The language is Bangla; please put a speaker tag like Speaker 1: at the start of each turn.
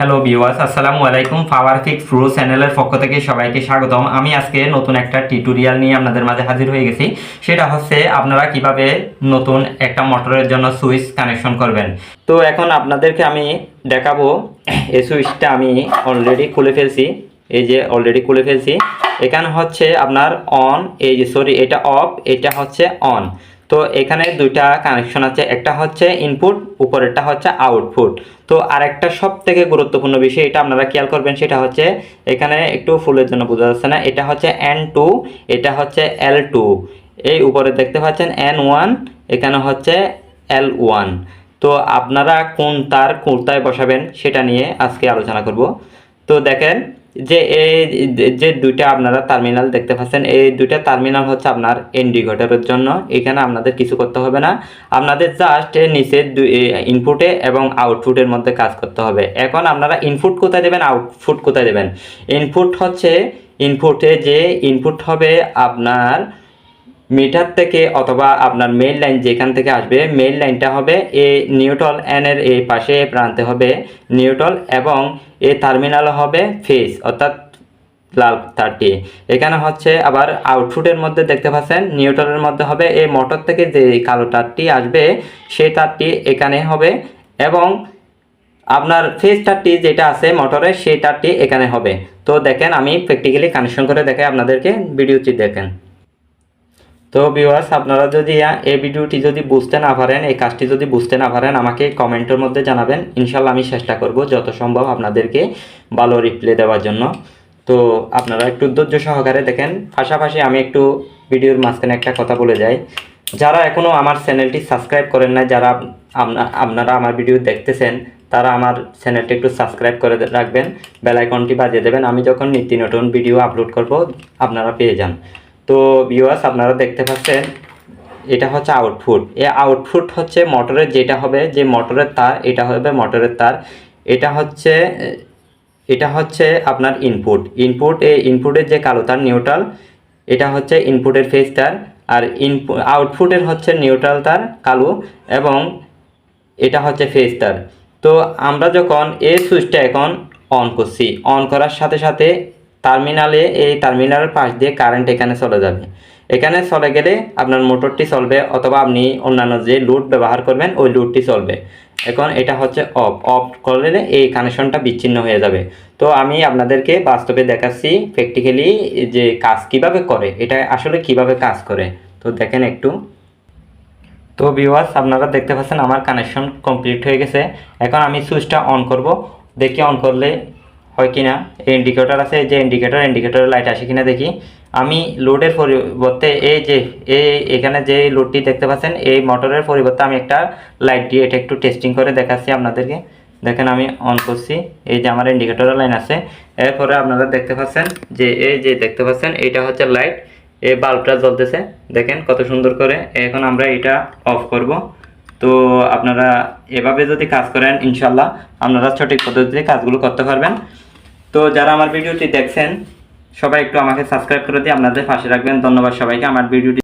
Speaker 1: হ্যালো ভিউয়ার্স আসসালামু আলাইকুম পাওয়ার ফিক্স প্রো চ্যানেলের পক্ষ থেকে সবাইকে স্বাগতম। আমি আজকে নতুন একটা টিউটোরিয়াল নিয়ে আপনাদের মাঝে হাজির হয়ে গেছি। সেটা হচ্ছে আপনারা কীভাবে নতুন একটা মোটরের জন্য সুইচ কানেকশন করবেন। তো এখন আপনাদেরকে আমি দেখাবো, এই সুইচটা আমি অলরেডি খুলে ফেলছি। এই যে অলরেডি খুলে ফেলছি। এখানে হচ্ছে আপনার অন এই যে সরি এটা অফ এটা হচ্ছে অন তো এখানে দুইটা কানেকশন আছে, একটা হচ্ছে ইনপুট উপরেরটা হচ্ছে আউটপুট তো আরেকটা সব থেকে গুরুত্বপূর্ণ বিষয়, এটা আপনারা খেয়াল করবেন, সেটা হচ্ছে এখানে একটু ফুলের জন্য বোঝা যাচ্ছে না, এটা হচ্ছে এন টু এটা হচ্ছে এল টু এই উপরে দেখতে পাচ্ছেন এন ওয়ান এখানে হচ্ছে এল ওয়ান তো আপনারা কোন তার কোনটায় বসাবেন, সেটা নিয়ে আজকে আলোচনা করব। তো দেখেন যে এই যে দুইটা আপনারা টার্মিনাল দেখতে পাচ্ছেন, এই দুইটা টার্মিনাল হচ্ছে আপনার ইন্ডিকেটরের জন্য। এখানে আপনাদের কিছু করতে হবে না। আপনাদের জাস্ট নিচে ইনপুটে এবং আউটপুটের মধ্যে কাজ করতে হবে। এখন আপনারা ইনপুট কোথায় দেবেন আউটপুট কোথায় দেবেন? ইনপুট হচ্ছে ইনপুটে যে ইনপুট হবে আপনার মিটার থেকে অথবা আপনার মেইল লাইন যেখান থেকে আসবে মেইল লাইনটা হবে এ নিউট্রাল এন এর এই পাশে প্রান্তে হবে নিউট্রাল এবং এ টার্মিনাল হবে ফেস অর্থাৎ লাল তারটি। এখানে হচ্ছে আবার আউটফুটের মধ্যে দেখতে পাচ্ছেন নিউট্রালের মধ্যে হবে এই মোটর থেকে যে কালো তারটি আসবে, সেই তারটি এখানে হবে এবং আপনার ফেস তারটি যেটা আছে মোটরের সেই তারটি এখানে হবে। তো দেখেন, আমি প্র্যাকটিক্যালি কানেকশন করে দেখাই আপনাদেরকে ভিডিওটি দেখেন। তো ভিউয়ার্স আপনারা যদি এই ভিডিওটি যদি বুঝতে না পারেন, এই কাজটি যদি বুঝতে না পারেন, আমাকে কমেন্টের মধ্যে জানাবেন। ইনশাল্লাহ আমি চেষ্টা করব যত সম্ভব আপনাদেরকে ভালো রিপ্লাই দেওয়ার জন্য। তো আপনারা একটু ধৈর্য সহকারে দেখেন। পাশাপাশি আমি একটু ভিডিওর মাঝখানে একটা কথা বলে যাই। যারা এখনও আমার চ্যানেলটি সাবস্ক্রাইব করেন না যারা আপনারা আমার ভিডিও দেখতেছেন, তারা আমার চ্যানেলটি একটু সাবস্ক্রাইব করে রাখবেন। বেলাইকনটি বাজিয়ে দেবেন। আমি যখন নিত্য নতুন ভিডিও আপলোড করব, আপনারা পেয়ে যান। তো ভিউয়ার্স আপনারা দেখতে পাচ্ছেন, এটা হচ্ছে আউটপুট এ আউটপুট হচ্ছে মোটরের যেটা হবে, যে মোটরের তার, এটা হবে মোটরের তার। এটা হচ্ছে এটা হচ্ছে আপনার ইনপুট ইনপুট এই ইনপুটের যে কালো তার নিউট্রাল এটা হচ্ছে ইনপুটের ফেজ তার। আর ইনপু আউটপুটের হচ্ছে নিউট্রাল তার, কালো, এবং এটা হচ্ছে ফেজ তার। তো আমরা যখন এই সুইচটা এখন অন করছি অন করার সাথে সাথে টার্মিনালে এই টার্মিনালের পাশ দিয়ে কারেন্ট এখানে চলে যাবে। এখানে চলে গেলে আপনার মোটরটি চলবে অথবা আপনি অন্যান্য যে লুট ব্যবহার করবেন, ওই লুটটি চলবে। এখন এটা হচ্ছে অফ অফ করলে এই কানেকশনটা বিচ্ছিন্ন হয়ে যাবে। তো আমি আপনাদেরকে বাস্তবে দেখাচ্ছি প্র্যাকটিক্যালি যে কাজ কীভাবে করে, এটা আসলে কীভাবে কাজ করে। তো দেখেন একটু। তো ভিউয়ার্স আপনারা দেখতে পাচ্ছেন আমার কানেকশন কমপ্লিট হয়ে গেছে। এখন আমি সুইচটা অন করব। দেখি অন করলে হয় কি না এই ইন্ডিকেটর আছে, যে ইন্ডিকেটর ইন্ডিকেটরের লাইট আসে কিনা দেখি। আমি লোডের পরিবর্তে এই যে, এই এখানে যে লোডটি দেখতে পাচ্ছেন, এই মোটরের পরিবর্তে আমি একটা লাইট দিয়ে এটা একটু টেস্টিং করে দেখাচ্ছি আপনাদেরকে। দেখেন আমি অন করছি, এই যে আমার ইন্ডিকেটরের লাইন আছে। এরপরে আপনারা দেখতে পাচ্ছেন যে, এই যে দেখতে পাচ্ছেন, এইটা হচ্ছে লাইট এই বাল্বটা জ্বলতেছে। দেখেন কত সুন্দর করে, এখন আমরা এটা অফ করব। তো আপনারা এভাবে যদি কাজ করেন ইনশাল্লাহ আপনারা সঠিক পদ্ধতিতে কাজগুলো করতে পারবেন। তো যারা আমার ভিডিওটি দেখছেন, সবাই একটু আমাকে সাবস্ক্রাইব করে দিয়ে আপনাদের পাশে রাখবেন। ধন্যবাদ সবাইকে। আমার ভিডিওটি